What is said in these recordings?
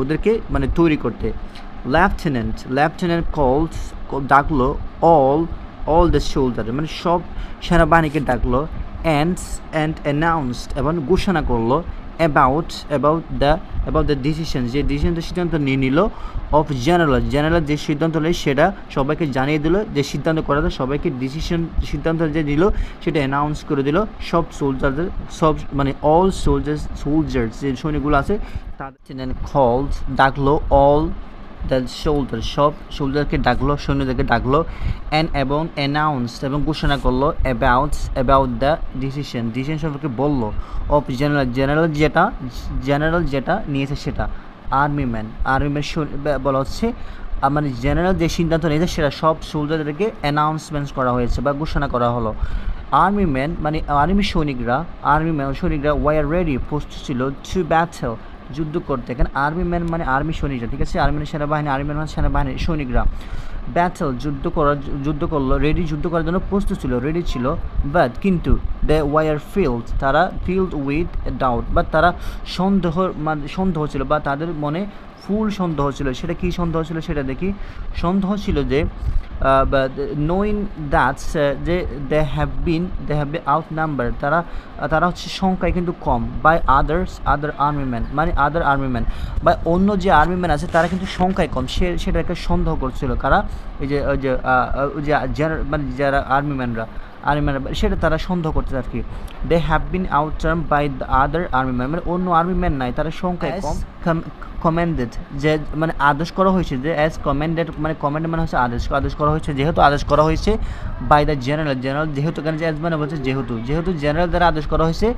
ওদেরকে মানে তৈরি করতে। লেফটেন্যান্ট লেফটেন্যান্ট কলস ডাকলো অল অল দ্য শোল্ডার মানে সব সেনাবাহিনীকে ডাকলো অ্যান্ডস অ্যান্ড অ্যানাউন্সড এবং ঘোষণা করল about about the about the decision যে ডিসিশন সিদ্ধান্ত নিয়ে নিল অফ জেনারেল জেনারেল যে সিদ্ধান্ত নিল, সেটা সবাইকে জানিয়ে দিল, যে সিদ্ধান্ত করা যায় সবাইকে ডিসিশন সিদ্ধান্ত যে নিল, সেটা অ্যানাউন্স করে দিল। সব সোলজারদের সব মানে অল সোলজার্স সোলজার্স যে সৈনিকগুলো আছে, তাদের কল ডাকলো অল দ্য শোল্ডার সব শোল্ডারকে ডাকলো, সৈন্যদেরকে ডাকলো অ্যান্ড এবং অ্যানাউন্সড এবং ঘোষণা করল about about the decision decision সম্পর্কে বলল অফ জেনারেল জেনারেল যেটা জেনারেল যেটা নিয়েছে সেটা। আর্মি ম্যান আর্মি ম্যান বলা হচ্ছে মানে জেনারেল যে সিদ্ধান্ত নিয়েছে সেটা সব সোলজারদেরকে অ্যানাউন্সমেন্ট করা হয়েছে বা ঘোষণা করা হলো। আর্মি ম্যান মানে আর্মি সৈনিকরা আর্মি ম্যান সৈনিকরা ওয়ার রেডি প্রস্তুত ছিল টু ব্যাটেল যুদ্ধ করতে। এখানে আর্মি ম্যান মানে আর্মি সৈনিকরা, ঠিক আছে? আর্মি সেনাবাহিনী আর্মি ম্যান মানে সেনাবাহিনী সৈনিকরা। ব্যাটল যুদ্ধ করার যুদ্ধ করল রেডি যুদ্ধ করার জন্য প্রস্তুত ছিল রেডি ছিল। বাট কিন্তু দ্য ওয়ার ফিল্ড তারা ফিল্ড উইথ ডাউট বা তারা সন্দেহ মানে সন্দেহ ছিল, বা তাদের মনে ফুল সন্দেহ ছিল সেটা কী সন্দেহ ছিল সেটা দেখি। সন্দেহ ছিল যে নোয়িং দ্যাটস যে they have been they have been out number তারা তারা হচ্ছে সংখ্যায় কিন্তু কম by others other army man মানে আদার আর্মি ম্যান বা অন্য যে আর্মি ম্যান আছে তারা কিন্তু সংখ্যায় কম সে সেটাকে সন্দেহ করছিল কারা? এই যে ওই যে মানে যারা আর্মি ম্যানরা আর্মি ম্যান সেটা তারা সন্দেহ করতে আর কি। They have been out term by the other army man মানে অন্য আর্মি ম্যান নাই তারা সংখ্যায় কম। কমেন্ডেড যে মানে আদেশ করা হয়েছে যে অ্যাজ কমেন্ডেড মানে কমেন্ড মানে হচ্ছে আদেশ আদেশ করা হয়েছে, যেহেতু আদেশ করা হয়েছে বাই দ্য জেনারেল জেনারেল যেহেতু যে অ্যাজ মানে বলছে যেহেতু যেহেতু জেনারেল দ্বারা আদেশ করা হয়েছে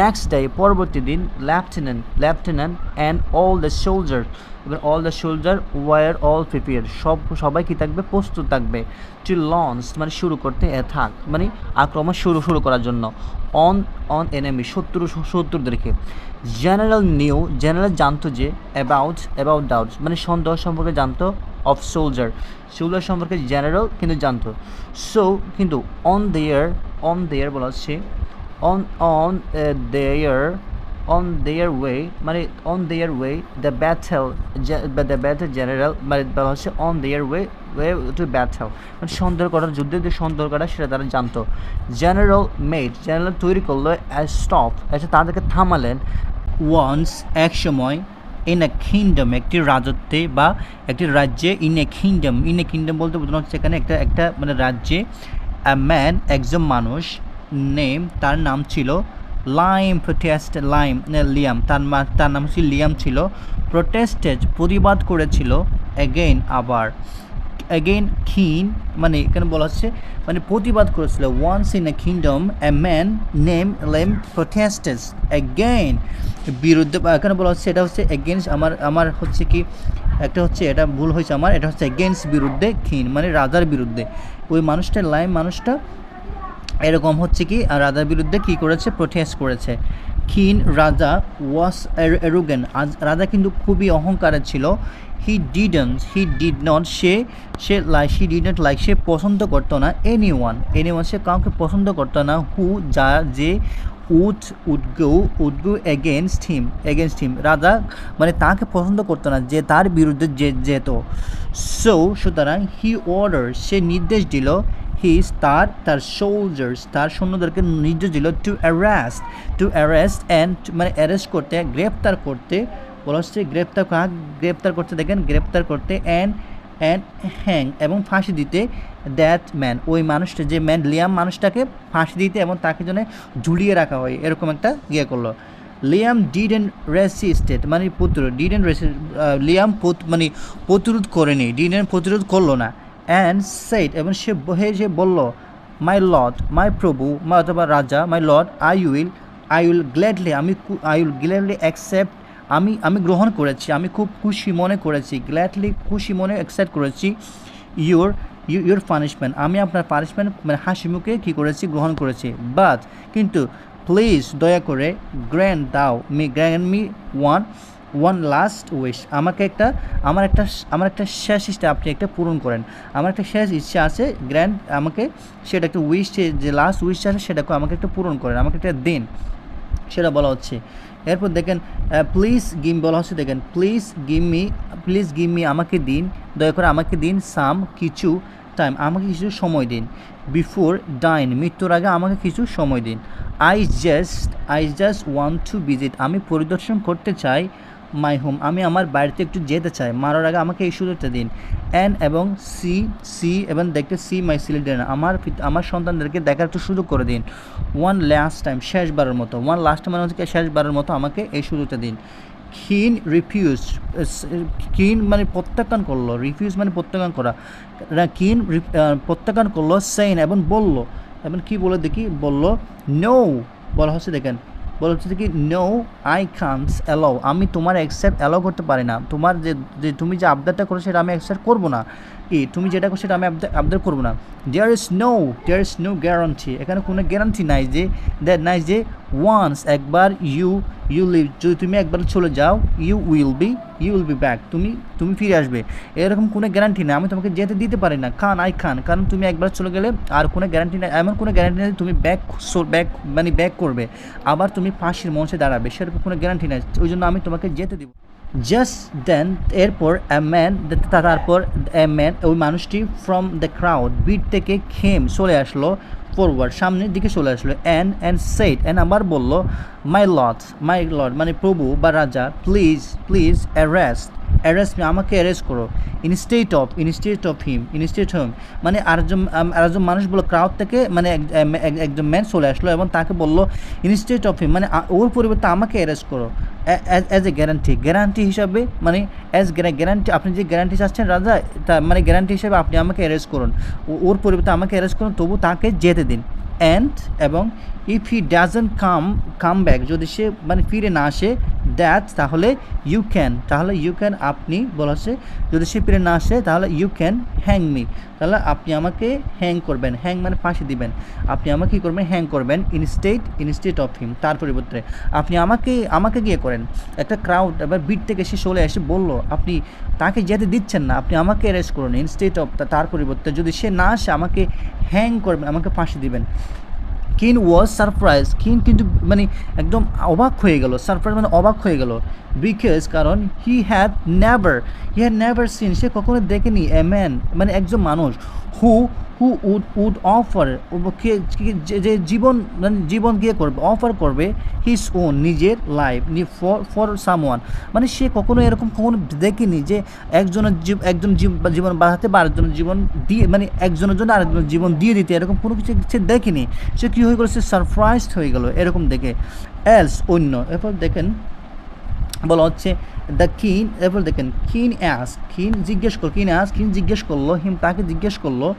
নেক্সট ডে পরবর্তী দিন lieutenant lieutenant and all the soldier এবার all the soldier war all prepare সব, সবাই কি থাকবে? প্রস্তুত থাকবে টু লঞ্চ মানে শুরু করতে থাক মানে আক্রমণ শুরু শুরু করার জন্য অন অন এনিমি শত্রু, শত্রুদেরকে। জেনারেল নিউ জেনারেল জানতো যে অ্যাবাউট অ্যাবাউট ডাউটস মানে সন্দেহ সম্পর্কে জানতো অফ সোলজার সোলজার সম্পর্কে জেনারেল কিন্তু জানতো। সো কিন্তু অন দেয়ার অন দেয়ার বলা হচ্ছে on on their on their way মানে on their way the battle the battle general মানে বলা হচ্ছে on their way to battle মানে সন্দেহ করার যুদ্ধে যে সন্দেহ করা সেটা তারা জানতো। জেনারেল মেড জেনারেল তৈরি করল স্টপ আচ্ছা তাদেরকে থামালেন ওয়ান্স এক সময় ইন এ কিংডম একটি রাজত্বে বা একটি রাজ্যে in a kingdom in a kingdom বলতে বোঝানো হচ্ছে এখানে একটা একটা মানে রাজ্যে আ ম্যান একজন মানুষ নেম তার নাম ছিল লাইম প্রোটেস্ট লাইম লিয়াম তার তার নাম ছিল লিয়াম ছিল। প্রোটেস্টেজ প্রতিবাদ করেছিল এগেইন আবার। অ্যাগেন খিন মানে এখানে বলা হচ্ছে মানে প্রতিবাদ করেছিল once in a kingdom a man name lame protests again বিরুদ্ধে, এখানে বলা হচ্ছে, এটা হচ্ছে এগেনস্ট আমার আমার হচ্ছে কি, একটা হচ্ছে, এটা ভুল হয়েছে আমার, এটা হচ্ছে এগেনস্ট বিরুদ্ধে খিন মানে রাজার বিরুদ্ধে। ওই মানুষটা লাইম মানুষটা এরকম হচ্ছে কি রাজার বিরুদ্ধে কি করেছে? প্রোটেস্ট করেছে। খিন রাজা ওয়াস এরুগেন রাজা কিন্তু খুবই অহংকারের ছিল। He didn't he did not say say like he did not like সে পছন্দ করতো না এনি ওয়ান এনি ওয়ান সে কাউকে পছন্দ করতো না। হু যা, যে would would go would go against him against him রাজা মানে তাকে পছন্দ করতো না, যে তার বিরুদ্ধে যে, যেত। সো সুতরাং হি অর্ডার সে নির্দেশ দিল হিজ তার তার সোলজার্স তার সৈন্যদেরকে নির্দেশ দিল to arrest to arrest and মানে অ্যারেস্ট করতে, গ্রেপ্তার করতে। বলা হচ্ছে গ্রেপ্তার কাক গ্রেপ্তার করতে দেখেন, গ্রেপ্তার করতে অ্যান্ড অ্যান্ড হ্যাং এবং ফাঁসি দিতে দ্যাট ম্যান ওই মানুষটা, যে ম্যান লিয়াম মানুষটাকে ফাঁসি দিতে এবং তাকে জন্য ঝুলিয়ে রাখা হয়, এরকম একটা ইয়ে করল। লিয়াম ডিড অ্যান্ড রেসিস্টেড মানে প্রতিরোধ ডিড অ্যান্ড রেসি লিয়াম মানে প্রতিরোধ করেনি ডিড অ্যান্ড প্রতিরোধ করল না। অ্যান্ড সেইট এবং সে হে সে বলল মাই লর্ড মাই প্রভু মা অথবা রাজা my lord I will I will gladly আমি আই উইল গ্ল্যাডলি অ্যাকসেপ্ট আমি আমি গ্রহণ করেছি, আমি খুব খুশি মনে করেছি গ্ল্যাডলি খুশি মনে অ্যাকসেপ্ট করেছি ইউর ইউ ইউর পানিশমেন্ট আমি আপনার পানিশমেন্ট মানে হাসি মুখে কী করেছি? গ্রহণ করেছি। বাট কিন্তু প্লিজ দয়া করে গ্র্যান্ড দাও me grant me one one last wish আমাকে একটা, আমার একটা আমার একটা শেষ ইচ্ছা আপনি একটা পূরণ করেন। আমার একটা শেষ ইচ্ছা আছে গ্র্যান্ড আমাকে সেটা একটা উইশ যে লাস্ট উইশ আছে সেটাকে আমাকে একটা পূরণ করেন, আমাকে একটা দিন। সেটা বলা হচ্ছে। এরপর দেখেন প্লিজ গিম বলা হচ্ছে দেখেন please give me please give me আমাকে দিন, দয়া করে আমাকে দিন সাম কিছু টাইম আমাকে কিছু সময় দিন। বিফোর ডাইন মৃত্যুর আগে আমাকে কিছু সময় দিন। I just I just want to visit আমি পরিদর্শন করতে চাই মাই হোম। আমি আমার বাড়িতে একটু যেতে চাই। মারার আগে আমাকে এই সুযোগটা দিন। অ্যান এবং সি সি এবং দেখতে সি মাই চিলড্রেন আমার আমার সন্তানদেরকে দেখার একটু সুযোগ করে দিন। ওয়ান লাস্ট টাইম শেষবারের মতো। ওয়ান লাস্ট টাইম মানে হচ্ছে শেষবারের মতো আমাকে এই সুযোগটা দিন। ক্ষীণ রিফিউজ ক্ষীণ মানে প্রত্যাখ্যান করল। রিফিউজ মানে প্রত্যাখ্যান করা। ক্ষীণ প্রত্যাখ্যান করল সেইন এবং বলল। এবং কি বলে দেখি? বলল নো বলা হচ্ছে দেখেন। বলা হচ্ছে কি নো আই কান্টস অ্যালাউ আমি তোমার অ্যাকসেপ্ট অ্যালাউ করতে পারি না। তোমার যে যে তুমি যে আবদারটা করো সেটা আমি অ্যাকসেপ্ট করব না। কি? তুমি যেটা করো সেটা আমি আবদার করব না। There is no there is no guarantee এখানে কোনো গ্যারান্টি নাই যে দ্যাট নাই যে ওয়ান্স একবার ইউ ইউ লিভ যদি তুমি একবার চলে যাও you will be you will be back তুমি তুমি ফিরে আসবে। এরকম কোনো গ্যারান্টি নেই। আমি তোমাকে যেতে দিতে পারি না। খান আই খান কারণ তুমি একবার চলে গেলে আর কোনো গ্যারান্টি নেই। এমন কোনো গ্যারান্টি নেই তুমি ব্যাক ব্যাক মানে ব্যাক করবে। আবার তুমি ফাঁসির মঞ্চে দাঁড়াবে। সেরকম কোনো গ্যারান্টি নেই। ওই জন্য আমি তোমাকে যেতে দিব। জাস্ট দেন এরপর এ ম্যান তারপর এ ম্যান ওই মানুষটি ফ্রম দ্য ক্রাউড বিট থেকে খেম চলে আসলো। ফরওয়ার্ড সামনের দিকে চলে আসলো অ্যান্ড অ্যান্ড সেট অ্যান্ড আবার বলল মাই লর্ড মাই লর্ড মানে প্রভু বা রাজা please please arrest arrest me আমাকে অ্যারেস্ট করো। Instead of instead of him instead home মানে আরেকজন আরেকজন মানুষ বলল ক্রাউড থেকে মানে এক- এক- এক- একজন ম্যান চলে আসলো এবং তাকে বলল ইনস্টেট অফ হিম মানে ওর পরিবর্তে আমাকে অ্যারেস্ট করো। অ্যাজ এ গ্যারান্টি গ্যারান্টি হিসাবে মানে অ্যাজ গ্যারান্টি আপনি যে গ্যারান্টি চাচ্ছেন রাজা, তা মানে গ্যারান্টি হিসাবে আপনি আমাকে অ্যারেস্ট করুন। ওর পরিবর্তে আমাকে অ্যারেস্ট করুন, তবু তাকে যেতে দিন। অ্যান্ড এবং if he doesn't come come back যদি সে মানে ফিরে না আসে দ্যাট তাহলে ইউ ক্যান তাহলে ইউ ক্যান আপনি বলা হচ্ছে, যদি সে ফিরে না আসে, তাহলে ইউ ক্যান হ্যাং মি তাহলে আপনি আমাকে হ্যাং করবেন হ্যাং মানে ফাঁসি দিবেন, আপনি আমাকে কী করবেন হ্যাং করবেন ইনস্টেট ইনস্টেট অফ হিম তার পরিবর্তে, আপনি আমাকে আমাকে গিয়ে করেন, একটা ক্রাউড এবার বিট থেকে সে চলে এসে বলল, আপনি তাকে যেতে দিচ্ছেন না, আপনি আমাকে অ্যারেস্ট করুন ইনস্টেট অফ তার পরিবর্তে, যদি সে না আসে, আমাকে হ্যাং করবেন, আমাকে ফাঁসি দিবেন কিন ওয়াজ সারপ্রাইজ কিন কিন্তু মানে একদম অবাক হয়ে গেল সারপ্রাইজ মানে অবাক হয়ে গেল। বিকজ কারণ he had never he had never seen সে কখনো দেখেনি এ ম্যান মানে একজন মানুষ who who would would offer যে জীবন মানে জীবন গিয়ে করবে অফার করবে হিস ওন নিজের লাইফ ফর ফর সামওয়ান মানে সে কখনো এরকম কখনো দেখেনি যে একজনের একজন জীব- জীবন বাঁচাতে বা আরেকজনের জীবন দিয়ে মানে একজনের জন্য আরেকজনের জীবন দিয়ে দিতে এরকম কোনো কিছু সে দেখেনি। সে কী হয়ে গেলো? সে সারপ্রাইজড হয়ে গেল এরকম দেখে। এলস অন্য, এরপর দেখেন বলা হচ্ছে দ্য কিন এরপর দেখেন কিন অ্যাস কিন জিজ্ঞেস করল কিন অ্যাস কিন জিজ্ঞেস করল হিম তাকে জিজ্ঞেস করল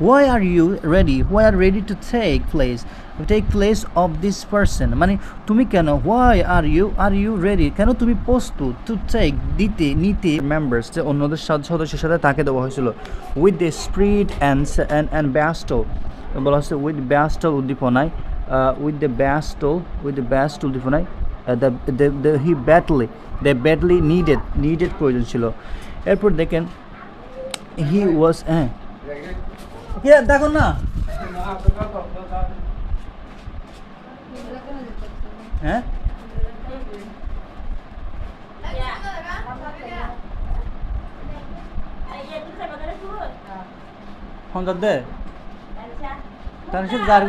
why are you ready why are ready to take place take place of this person মানে তুমি কেন why are you are you ready কেন তুমি প্রস্তুত টু টেক দিতে, নিতে? মেম্বার্স যে অন্যদের সদস্যের সাথে তাকে দেওয়া হয়েছিল। With the spirit and and bustle বলা হচ্ছে উইথ ব্যাস্টল উদ্দীপনায় with the bustle with the best উদ্দীপনায় he badly the badly needed needed প্রয়োজন ছিল। এরপর দেখেন হি ওয়াজ হ্যাঁ দেখো না। হ্যাঁ? ফোন দে। তার সাথে যার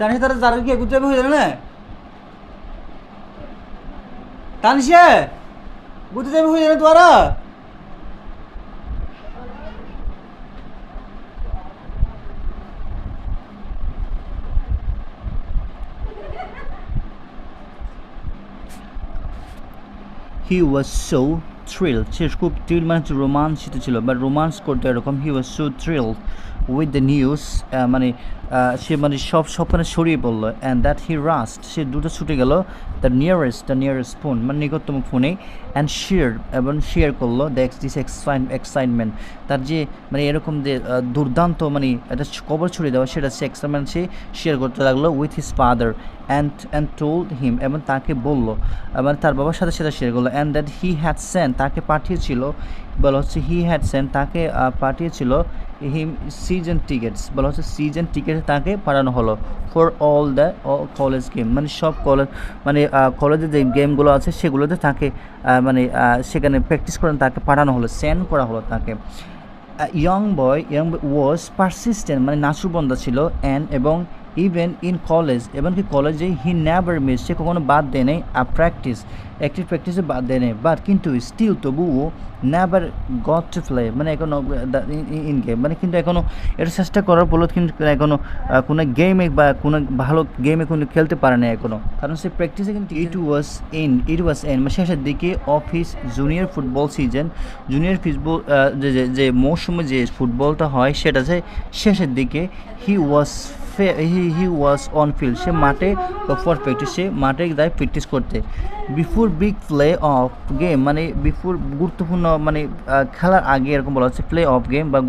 গিয়া তার সাথে যার গিয়া গুজে হয়ে যাবে না তানসে গুজে যাবে হয়ে যাবে তোরা হি ওয়াজ সো থ্রিল সে খুব থ্রিল মানে হচ্ছে রোমাঞ্চিত ছিল বা রোমান্স করতো এরকম he was so thrill with the news মানে সে মানে সব স্বপ্নে ছড়িয়ে পড়ল অ্যান্ড দ্যাট হি রাস্ট সে দুটো ছুটে গেল the nearest the nearest phone মানে নিকটতম ফোনে অ্যান্ড শেয়ার এবং শেয়ার করল দ্য দিস এক্সাইটমেন্ট তার যে মানে এরকম যে দুর্দান্ত মানে একটা কবর ছড়িয়ে দেওয়া, সেটা সে এক্সাইটমেন্ট সে শেয়ার করতে লাগল with his father and and told him এবং তাকে বলল। এবং তার বাবার সাথে সেটা শেয়ার করল। And that he had sent তাকে পাঠিয়েছিল, বলা হচ্ছে হি হ্যাড সেন্ট তাকে পাঠিয়েছিল হিম সিজন টিকিটস বলা হচ্ছে সিজন টিকিট তাকে পাঠানো হলো for all the college game মানে সব কলেজ মানে কলেজে যে গেমগুলো আছে সেগুলোতে তাকে মানে সেখানে প্র্যাকটিস করেন তাকে পাঠানো হলো সেন্ড করা হলো তাকে। Young boy young was persistent মানে নাসুরবন্দা ছিল অ্যান্ড এবং ইভেন ইন কলেজ এমনকি কলেজে হি নেভার মিস সে কখনো বাদ দেয় নেই প্র্যাকটিস একটি প্র্যাকটিসে বাদ দেয় নেই বাট কিন্তু স্টিল তবুও নেভার গট টু প্লে মানে এখনও ইন গেম মানে কিন্তু এখনও এটা চেষ্টা করার ফলত কিন্তু এখনও কোনো গেমে বা কোনো ভালো গেমে কোনো খেলতে পারে না এখনও কারণ সে প্র্যাকটিসে কিন্তু ইট was in it was an মানে শেষের দিকে of his junior football season junior football যে, যে- যে মৌসুমে যে ফুটবলটা হয়, সেটা যে শেষের দিকে হি ওয়াজ হি হি হি ওয়াজ অন ফিল্ড সে মাঠে ফর প্র্যাকটিস সে মাঠে যায় প্র্যাকটিস করতে। Before big play off game মানে বিফোর গুরুত্বপূর্ণ মানে খেলার আগে এরকম বলা হচ্ছে প্লে অফ গেম বা